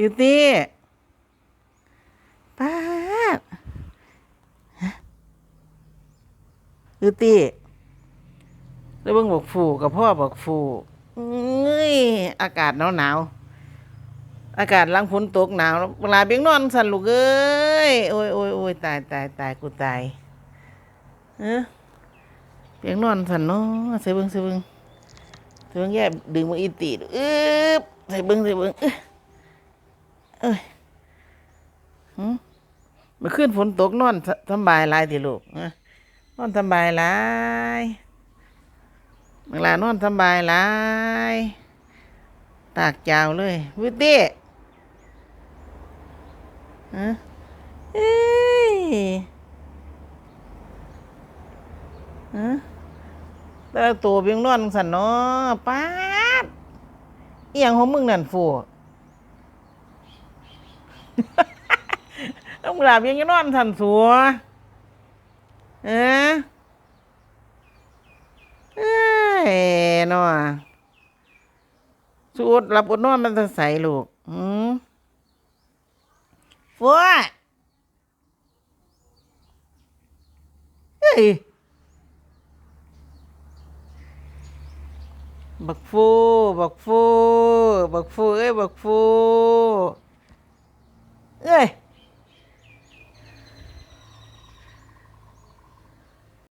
บิวตี้ป้าดฮะบิวตี้แล้วเบิ่งบอกฟูกับพ่อบอกฟูเอ้ยอากาศหนาวหนาวอากาศลังฝนตกหนาวเวลาเบียงนอนสั่นลูกเอ้ยโอ้ยโอ้ยโอ้ยตายตายตายกูตายเออเบียงนอนสั่นเนาะใส่เบิ่งใส่เบิ่งใส่เบิ่งแย่ดึงมืออีตีดอึ๊บใส่เบิ่งใส่เบิ่งเอ้ยเอ้ยหืม เมื่อคืนฝนตกนอนสสำบายหลายทีลูกนอนสำบายหลายเวลานอนสำบายหลายตากจาวเลยวิตตี้ฮะเอ้ยฮะแต่ะตัวเพียงนอนสันเนาะป๊าดเอียงของมึงนั่นฟู ต้องหลับยังจะนอนสันสัวเอ๊ะเอ้ยเนาะสูดหลับอดนอนมันจะใสลูกอืมฟัวเฮ้ยบักฟูบักฟูบักฟูเอ้ยบักฟูเอ้ย